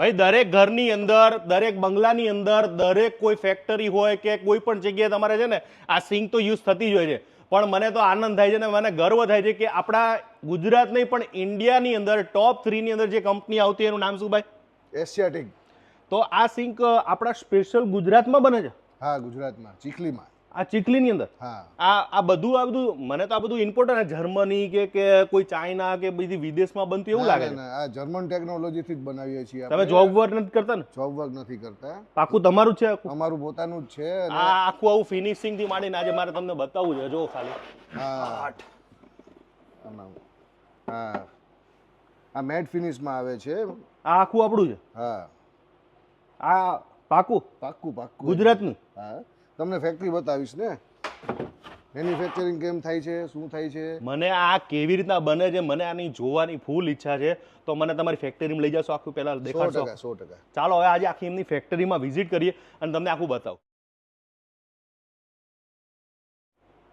ભાઈ દરેક ઘરની અંદર દરેક બંગલાની અંદર દરેક કોઈ ફેક્ટરી હોય કે કોઈ પણ જગ્યાએ તમારે છે ને આ સિંક તો યુઝ થતી જ હોય છે. પણ મને તો આનંદ થાય છે ને મને ગર્વ થાય છે કે આપણા ગુજરાત નહીં પણ ઇન્ડિયાની અંદર ટોપ થ્રીની અંદર જે કંપની આવતી એનું નામ શું ભાઈ? એશિયાટિક તો આ સિંક આપણા સ્પેશિયલ ગુજરાતમાં બને છે? હા ગુજરાતમાં ચીખલીમાં. આ ચીખલીની અંદર? હા. આ આ બધું આ બધું મને તો આ બધું ઇમ્પોર્ટન્ટ જર્મની કે કે કોઈ ચાઇના કે બધી વિદેશમાં બનતું એવું લાગે ને આ જર્મન ટેકનોલોજીથી જ બનાવીએ છીએ તમે જોબ વર્ક નથી કરતા ને? જોબ વર્ક નથી કરતા. પાકું તમારું છે અમારું પોતાનું જ છે આ આખું આવું ફિનિશિંગથી માંડીને આજે મારે તમને બતાવવું છે. જો ખાલી. હા. હા. આ મેટ ફિનિશમાં આવે છે. આ આખું આપણું છે? હા. આ પાકું? પાક્કું પાક્કું ગુજરાતનું? હા. તમને ફેક્ટરી બતાવીશ ને? મેન્યુફેક્ચરિંગ કેમ થાય છે? શું થાય છે? મને આ કેવી રીતના બને છે? મને આની જોવાની ફૂલ ઈચ્છા છે. તો મને તમારી ફેક્ટરીમાં લઈ જશો આખું પહેલાં દેખાડશો. સો ટકા. ચાલો હવે આજે આખી એમની ફેક્ટરીમાં વિઝિટ કરીએ અને તમને આખું બતાવું.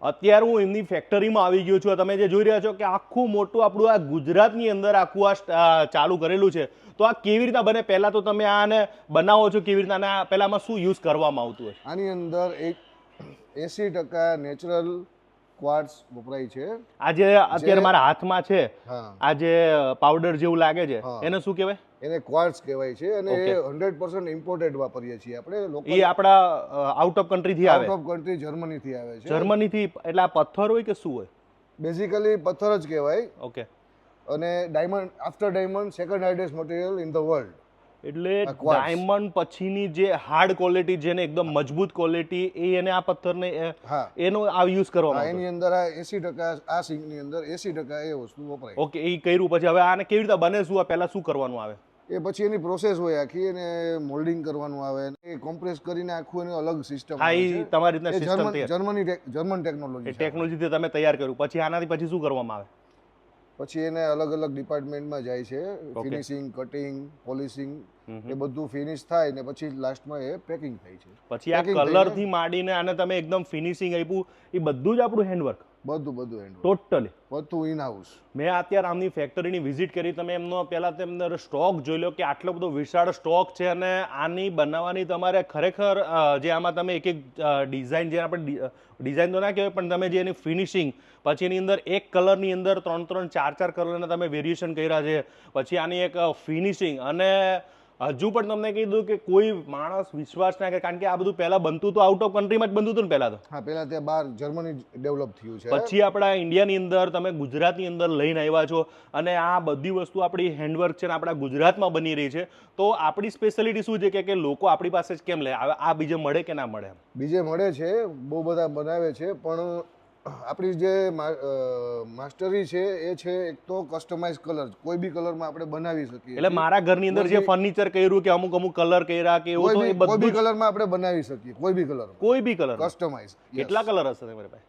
અત્યારે હું એમની ફેક્ટરીમાં આવી ગયો છું. તમે જે જોઈ રહ્યા છો કે આખું મોટું આપણું આ ગુજરાતની અંદર આખું આ ચાલુ કરેલું છે. તો આ કેવી રીતના બને? પહેલા તો તમે આને બનાવો છો કેવી રીતના? અને આ પહેલામાં શું યુઝ કરવામાં આવતું હોય? આની અંદર એક એસી ટકા નેચરલ ક્વાર્ટ્સ વપરાય છે. આ જે અત્યારે મારા હાથમાં છે આ જે પાવડર જેવું લાગે છે એને શું કહેવાય? એને ક્વાર્ટ્સ કહેવાય છે અને એ. હંડ્રેડ પર્સન્ટ ઇમ્પોર્ટેડ વાપરીએ છીએ આપણે એ આપણા આઉટ ઓફ કન્ટ્રીથી આવે. આઉટ ઓફ કન્ટ્રી જર્મનીથી આવે છે. જર્મનીથી એટલે આ પથ્થર હોય કે શું હોય? બેઝિકલી પથ્થર જ કહેવાય. ઓકે અને diamond after diamond second hardest material in the world એટલે ડાયમંડ પછીની જે હાર્ડ ક્વોલિટી જેને એકદમ મજબૂત ક્વોલિટી એ એને આ પથ્થરને એનો આ યુઝ કરવામાં એની અંદર આ એસી ટકા આ સિંકની અંદર એસી ટકા એ વસ્તુ વપરાય. ઓકે એ કર્યું પછી હવે આને કેવી રીતે બને શું આ પહેલા શું કરવાનું આવે? એ પછી એની પ્રોસેસ હોય આખી એને મોલ્ડિંગ કરવાનું આવે એ કોમ્પ્રેસ કરીને આખું એનું અલગ સિસ્ટમ હા તમારી રીતના સિસ્ટમ જર્મની જર્મન ટેકનોલોજી ટેકનોલોજીથી તમે તૈયાર કર્યું. પછી આનાથી પછી શું કરવામાં આવે? પછી એને અલગ અલગ ડિપાર્ટમેન્ટમાં જાય છે. ફિનિશિંગ કટિંગ પોલિશિંગ એ બધું ફિનિશ થાય ને પછી લાસ્ટમાં એ પેકિંગ થાય છે. પછી આ કલરથી માંડીને આને તમે એકદમ ફિનિશિંગ આપ્યું એ બધું જ આપણું હેન્ડવર્ક બધું બધું એન્ડ ટોટલી બધું ઇન હાઉસ મેં અત્યારે આમની ફેક્ટરીની વિઝિટ કરી. તમે એમનો પહેલાં તેમને સ્ટોક જોઈ લો કે આટલો બધો વિશાળ સ્ટોક છે અને આની બનાવવાની તમારે ખરેખર જે આમાં તમે એક એક ડિઝાઇન જે આપણે ડિઝાઇન તો ના કહેવાય પણ તમે જે એની ફિનિશિંગ પછી એની અંદર એક કલરની અંદર ત્રણ ત્રણ ચાર ચાર કલરના તમે વેરિએશન કર્યા છે. પછી આની એક ફિનિશિંગ અને હજુ પણ તમને કીધું કે કોઈ માણસ વિશ્વાસ ના કરે કારણ કે આ બધું પહેલાં બનતું તો આઉટ ઓફ કન્ટ્રીમાં જ બનતું હતું ને પહેલાં તો. હા પહેલા ત્યાં બહાર જર્મની ડેવલપ થયું છે. પછી આપણા ઇન્ડિયાની અંદર તમે ગુજરાતની અંદર લઈને આવ્યા છો અને આ બધી વસ્તુ આપણી હેન્ડવર્ક છે ને આપણા ગુજરાતમાં બની રહી છે. તો આપણી સ્પેશિયાલિટી શું છે? કે કે લોકો આપણી પાસે જ કેમ લે? આ બીજે મળે કે ના મળે બીજે મળે છે બહુ બધા બનાવે છે પણ આપણી જે માસ્ટરી છે એ છે એક તો કસ્ટમાઇઝ કલર કોઈ બી કલરમાં આપણે બનાવી શકીએ. એટલે મારા ઘરની અંદર જે ફર્નિચર કર્યું કે અમુક અમુક કલર કર્યા કે એવું કોઈ તો બી કોઈ બી કલરમાં આપણે બનાવી શકીએ કોઈ બી કલર કોઈ બી કલર કસ્ટમાઇઝ કેટલા કલર હશે તમારી પાસે?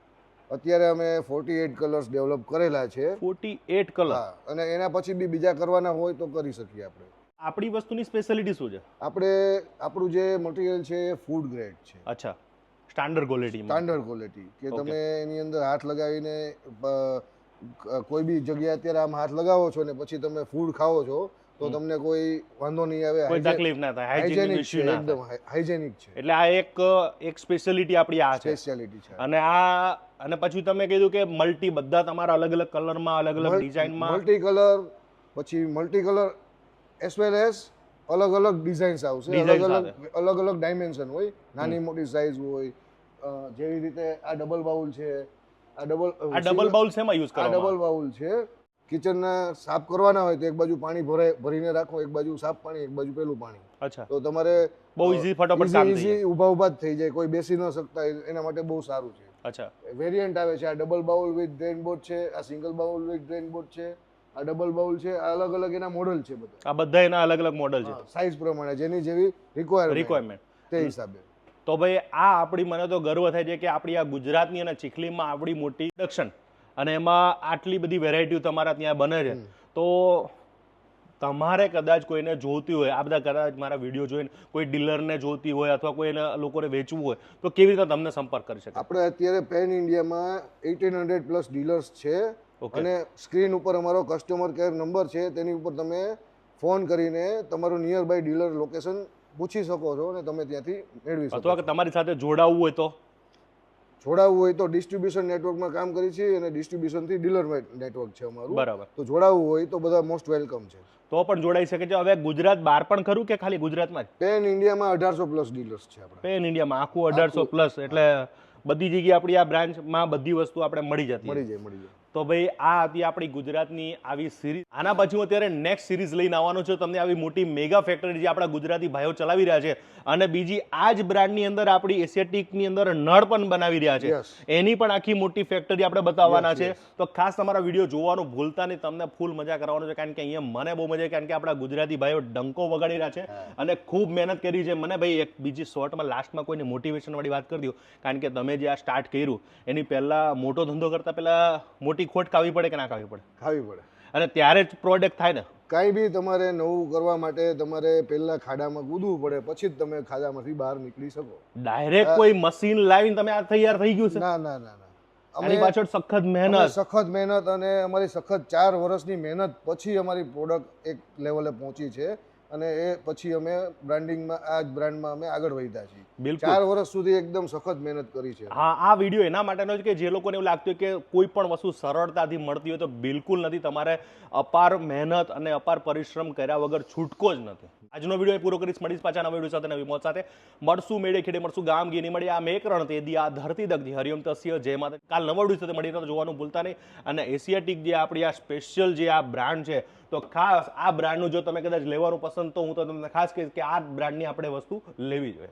અત્યારે અમે ફોર્ટી એટ કલર્સ ડેવલપ કરેલા છે. ફોર્ટી એટ કલર અને એના પછી બી બીજા કરવાના હોય તો કરી શકીએ આપણે. આપણી વસ્તુની સ્પેશિયાલિટી શું છે? આપણે આપણું જે મટીરિયલ છે એ ફૂડ ગ્રેડ છે. અચ્છા. સ્ટાન્ડર્ડ ક્વોલિટી સ્ટાન્ડર્ડ ક્વોલિટી કે તમે એની અંદર હાથ લગાવીને કોઈ બી જગ્યાએ અત્યારે આમ હાથ લગાવો છો ને પછી તમે ફૂડ ખાઓ છો તો તમને કોઈ વાંધો નહીં આવે. કોઈ તકલીફ ના થાય હાઇજેનિક છે એકદમ હાઇજેનિક છે. એટલે આ એક એક સ્પેશિયાલિટી આપણી આ છે. સ્પેશિયાલિટી છે. અને આ અને પછી તમે કીધું કે મલ્ટી બધા તમારા અલગ અલગ કલરમાં અલગ અલગ ડિઝાઇનમાં મલ્ટી કલર પછી multi colour as well as અલગ અલગ ડિઝાઇન્સ આવશે અલગ અલગ અલગ અલગ ડાયમેન્શન હોય. નાની મોટી સાઇઝ હોય જેવી રીતે આ ડબલ બાઉલ છે આ ડબલ આ ડબલ બાઉલ શેમાં યુઝ આ ડબલ બાઉલ છે. કિચનના સાફ કરવાના હોય તો એક બાજુ પાણી ભરાય ભરીને રાખો એક બાજુ સાફ પાણી એક બાજુ પેલું પાણી. અચ્છા. તો તમારે બહુ ઈઝી ફટાફટ કામ થઈ ઈઝી ઊભા ઊભા જ થઈ જાય. કોઈ બેસી ન શકતા એના માટે બહુ સારું છે. અચ્છા. વેરિયન્ટ આવે છે. આ double bowl with drain board છે આ single bowl with drain board છે. આ ડબલ બાઉલ છે અલગ અલગ એના મોડલ છે બધા. આ બધા એના અલગ અલગ મોડલ છે. સાઇઝ પ્રમાણે જેની જેવી રિક્વાયરમેન્ટ રિક્વાયરમેન્ટ તે હિસાબે. તો ભાઈ આ આપણી મને તો ગર્વ થાય છે કે આપણી આ ગુજરાતની અને ચીખલીમાં આપણી મોટી પ્રોડક્શન અને એમાં આટલી બધી વેરાયટીઓ તમારા ત્યાં બને છે. તો તમારે કદાચ કોઈને જોતી હોય આ બધા કદાચ મારા વીડિયો જોઈને કોઈ ડીલરને જોતી હોય અથવા કોઈને લોકોને વેચવું હોય તો કેવી રીતે તમને સંપર્ક કરી શકે આપણે અત્યારે પેન ઇન્ડિયામાં એટીન હંડ્રેડ પ્લસ ડીલર્સ છે. અને સ્ક્રીન ઉપર અમારો કસ્ટમર કેર નંબર છે તેની ઉપર તમે ફોન કરીને તમારું નિયર બાય ડીલર લોકેશન પૂછી શકો છો અને તમે ત્યાંથી મેળવી શકો અથવા કે તમારી સાથે જોડાવવું હોય તો? જોડાવવું હોય તો ડિસ્ટ્રીબ્યુશન નેટવર્કમાં કામ કરી છીએ અને ડિસ્ટ્રીબ્યુશનથી ડીલર નેટવર્ક છે અમારું. બરાબર. તો જોડાવવું હોય તો બધા મોસ્ટ વેલકમ છે. તો પણ જોડાઈ શકે છે. હવે ગુજરાત બહાર પણ ખરું કે ખાલી ગુજરાતમાં જ? પેન ઇન્ડિયામાં અઢારસો પ્લસ ડીલર્સ છે આપણે. પેન ઇન્ડિયામાં આખું અઢારસો પ્લસ એટલે બધી જગ્યાએ આપણી આ બ્રાન્ચમાં બધી વસ્તુ આપણે મળી જતી મળી જાય મળી જાય. તો ભાઈ આ હતી આપણી ગુજરાતની આવી સિરીઝ આના પછી હું અત્યારે નેક્સ્ટ સિરીઝ લઈને આવવાનો છું. તમને આવી મોટી મેગા ફેક્ટરી જે આપણા ગુજરાતી ભાઈઓ ચલાવી રહ્યા છે અને બીજી આ જ બ્રાન્ડની અંદર આપણી એશિયાટિકની અંદર નળ પણ બનાવી રહ્યા છે. એની પણ આખી મોટી ફેક્ટરી આપણે બતાવવાના છે. તો ખાસ તમારા વીડિયો જોવાનું ભૂલતા નહીં. તમને ફૂલ મજા કરવાનો છે. કારણ કે અહીંયા મને બહુ મજા કારણ કે આપણા ગુજરાતી ભાઈઓ ડંકો વગાડી રહ્યા છે અને ખૂબ મહેનત કરી છે. મને ભાઈ એક બીજી શોર્ટમાં લાસ્ટમાં કોઈને મોટિવેશન વાળી વાત કરી દઉં. કારણ કે તમે જે આ સ્ટાર્ટ કર્યું એની પહેલા મોટો ધંધો કરતા પહેલાં મોટી ખોટ ખાવી પડે કે ના ખાવી પડે? ખાવી પડે. અને ત્યારે જ પ્રોડક્ટ થાય ને? કાંઈ બી તમારે નવું કરવા માટે તમારે પહેલા ખાડામાં કૂદવું પડે પછી જ તમે ખાડામાંથી બહાર નીકળી શકો. ડાયરેક્ટ કોઈ મશીન લાવીને તમે આ તૈયાર થઈ ગયું છે? ના ના ના આની પાછળ સખત મહેનત. સખત મહેનત અને અમારી સખત ચાર વર્ષની મહેનત પછી અમારી પ્રોડક્ટ એક લેવલે પહોંચી છે. અને એ પછી અમે બ્રાન્ડિંગમાં આ જ બ્રાન્ડમાં અમે આગળ વધ્યા છીએ. ચાર વર્ષ સુધી એકદમ સખત મહેનત કરી છે. હા આ વીડિયો એના માટેનો છે કે જે લોકોને એવું લાગતું હોય કે કોઈ પણ વસ્તુ સરળતાથી મળતી હોય તો બિલકુલ નથી. તમારે અપાર મહેનત અને અપાર પરિશ્રમ કર્યા વગર છૂટકો જ નથી. આજનો વીડિયો પૂરો કરીશ. મળીશ પાછા નવા વીડિયો સાથે, નવી મોત સાથે. મળશું, મેળે ખેડે મળશું, ગામ ગીની મળી. આ મેક રણ તે દી, આ ધરતી દગધી હરિયમ તસ્ય, જય માતા કાલ નવા વીડિયો સાથે મળીને જોવાનું ભૂલતા નહીં. અને એશિયાટિક જે આપણી આ સ્પેશિયલ જે આ બ્રાન્ડ છે, તો ખાસ આ બ્રાન્ડનું જો તમે કદાચ લેવાનું પસંદ, તો હું તો તમને ખાસ કહીશ કે આ બ્રાન્ડની આપણે વસ્તુ લેવી જોઈએ.